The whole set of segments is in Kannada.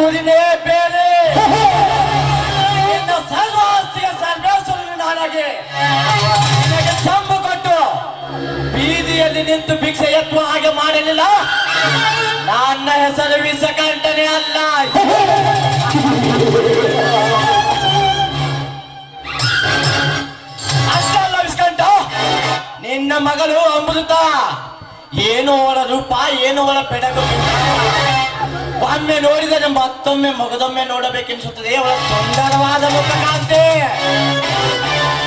ಗುರಿನೇ ಬೇರೆ. ನಿನ್ನ ಸರ್ವಾಸ್ತಿಯ ಸರ್ವೇಶ್ವರನು ನಾನಾಗೆ ನಿನಗೆ ಚಂಬು ಕೊಟ್ಟು ಬೀದಿಯಲ್ಲಿ ನಿಂತು ಭಿಕ್ಷೆ ಎತ್ತುವ ಹಾಗೆ ಮಾಡಲಿಲ್ಲ? ನನ್ನ ಹೆಸರು ವಿಷಕಂಠನೆ ಅಲ್ಲ. ಅಷ್ಟಲ್ಲ ವಿಸ್ಕಂಠ ನಿನ್ನ ಮಗಳು ಅಮೃತ. ಏನು ಅವಳ ರೂಪ, ಏನು ಅವಳ ಬೆಳಗು ಒಮ್ಮೆ ನೋಡಿದರೆ ಮತ್ತೊಮ್ಮೆ ಮಗದೊಮ್ಮೆ ನೋಡಬೇಕೆನಿಸುತ್ತದೆ. ಅವಳ ಸುಂದರವಾದ ಮುಖ ಕಾಂತೆ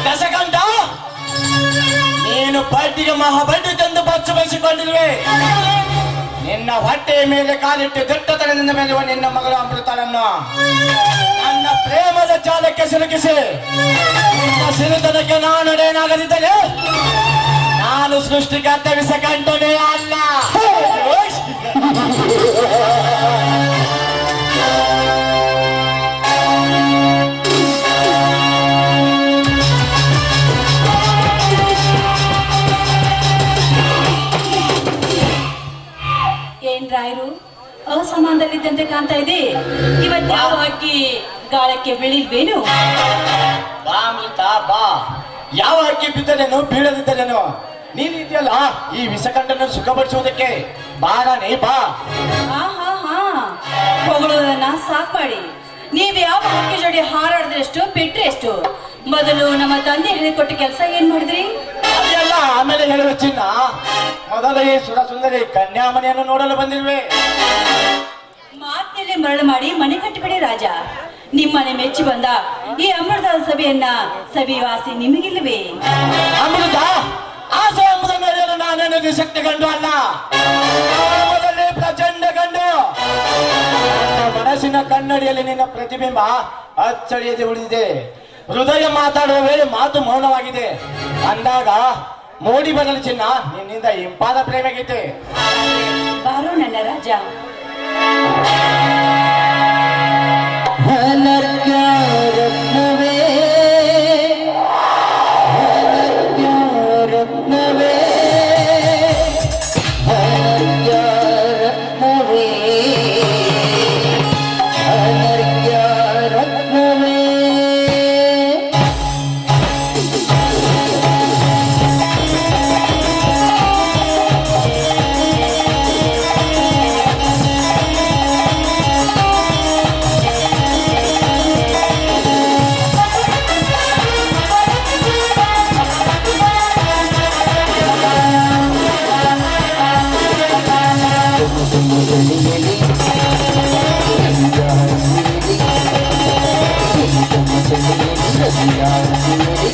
ದಶಕಂಠ ನೀನು ಬಡ್ಡಿಗೆ ಮಹಾಬಡ್ಡಿ ತಂದು ಬಚ್ಚು ಬಯಸಿಕೊಂಡಿರುವೆ. ನಿನ್ನ ಹೊಟ್ಟೆಯ ಮೇಲೆ ಕಾಲಿಟ್ಟು ಮೇಲೆ ಮೇಲುವ ನಿನ್ನ ಮಗಳು ಅಮೃತನನ್ನು. ನನ್ನ ಪ್ರೇಮದ ಜಾಲಕ್ಕೆ ಸಿಲುಕಿಸಿ. ನಿನ್ನ ಸಿರಿತನಕ್ಕೆ ನಾನು ಏನಾಗದಿದ್ದರೆ ನಾನು ಸೃಷ್ಟಿಕರ್ತ ವಿಸಕಂಠನೇ ಅಲ್ಲ. ಏನ್ ರಾಯರು? ಅಸಮಾನದಲ್ಲಿದ್ದಂತೆ ಕಾಣ್ತಾ ಇದೆ. ಇವತ್ತು ಯಾವ ಅಕ್ಕಿ ಗಾಳಕ್ಕೆ ಬೀಳಿಲ್ವೇನು? ಬಾ ಅಮೃತ ಬಾ. ಯಾವ ಅಕ್ಕಿ ಬಿದ್ದರೇನು ಬೀಳದಿದ್ದರೇನು ನೀನ್ ಇದೆಯಲ್ಲ? ಈ ವಿಷಕಂಠನ ಸುಖಪಡಿಸುವುದಕ್ಕೆ. ಬಾರಾನೆ ಬಾ. ಆಹಾ ಹಾ ಸಾಕ್ ಮಾಡಿ. ನೀವ್ ಯಾವ ಹಕ್ಕಿ ಜೋಡಿ ಹಾರಾಡಿದ್ರೆ ಎಷ್ಟು? ಬಿಟ್ರೆ ಎಷ್ಟು? ಮೊದಲು ನಮ್ಮ ತಂದೆ ಹೇಳಿಕೊಟ್ಟ ಕೆಲಸ ಏನ್ ಮಾಡಿದ್ರಿ? ಅದೆಲ್ಲ ಆಮೇಲೆ ಹೇಳುವ ಚಿನ್ನ. ಮೊದಲ ಈ ಸುರ ಸುಂದರಿ ಕನ್ಯಾಮನೆಯನ್ನು ನೋಡಲು ಬಂದಿರುವೆ. ಮಾತಿನಲ್ಲಿ ಮರಳು ಮಾಡಿ ಮನೆ ಕಟ್ಟಿಬಿಡಿ ರಾಜ. ನಿಮ್ಮನೆ ಮೆಚ್ಚಿ ಬಂದ ಈ ಅಮೃತ ಸಭೆಯನ್ನ ಸವಿವಾಸಿ ನಿಮಗಿಲ್ಲವೇ? ಅಮೃತ? ಆಸೆ ಎಂಬುದನ್ನು ಶಕ್ತಿ ಕಂಡು ಅಲ್ಲ. ಗ್ರಾಮದಲ್ಲಿ ಪ್ರಚಂಡ ಕಂಡು ಮನಸ್ಸಿನ ಕನ್ನಡಿಯಲ್ಲಿ ನಿನ್ನ ಪ್ರತಿಬಿಂಬ ಅಚ್ಚಳಿಯದೆ ಉಳಿದಿದೆ. ಹೃದಯ ಮಾತಾಡುವ ವೇಳೆ ಮಾತು ಮೌನವಾಗಿದೆ. ಅಂದಾಗ ಮೋಡಿ ಬದಲು ಚಿನ್ನ ನಿನ್ನಿಂದ ಇಂಪಾದ ಪ್ರೇಮಗೀತೆ. ಬಾರೋ ನನ್ನ ರಾಜ. Yeah.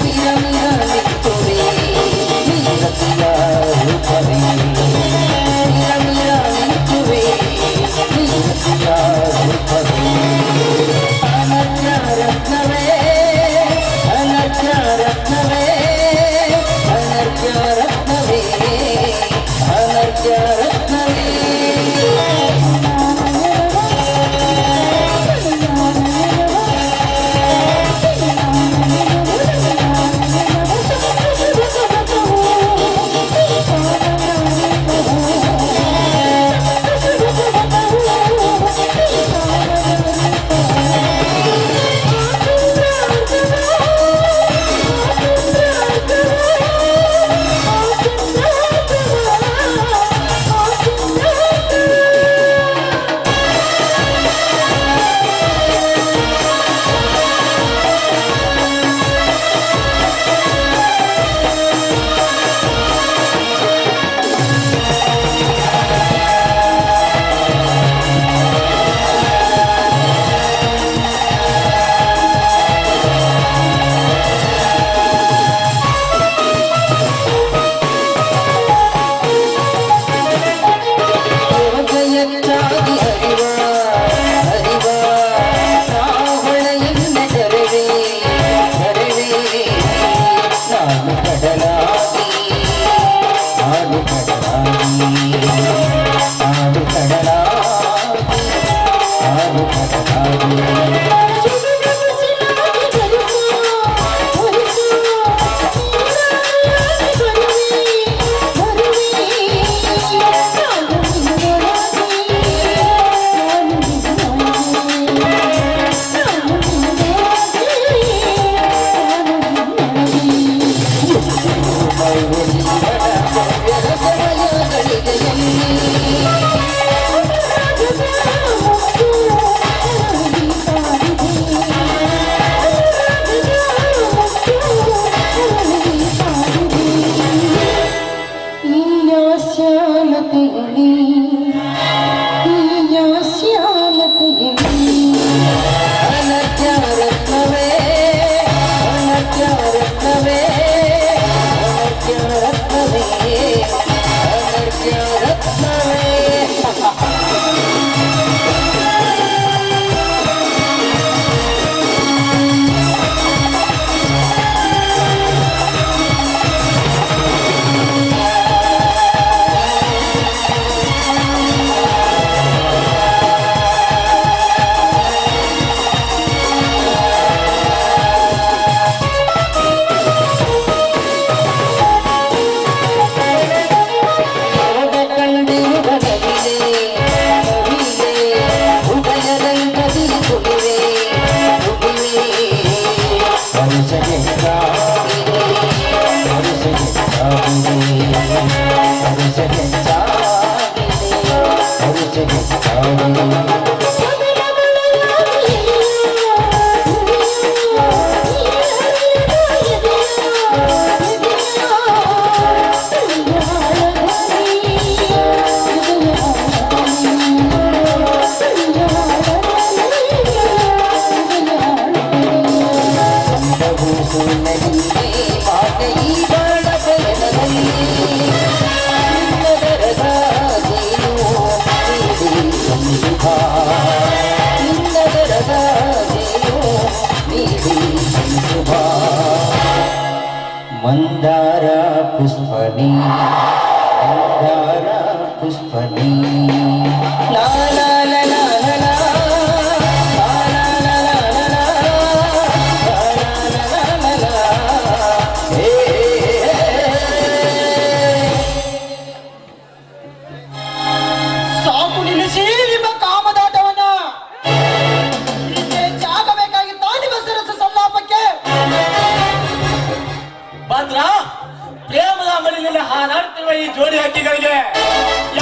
yeah.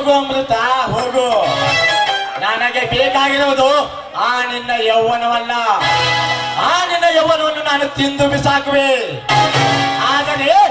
ಹೋಗು ಅಮೃತ, ಹೋಗು. ನನಗೆ ಬೇಕಾಗಿರುವುದು ಆ ನಿನ್ನ ಯೌವನವಲ್ಲ. ಆ ನಿನ್ನ ಯೌವನವನ್ನು ನಾನು ತಿಂದು ಬಿಸಾಕುವೆ. ಆದರೆ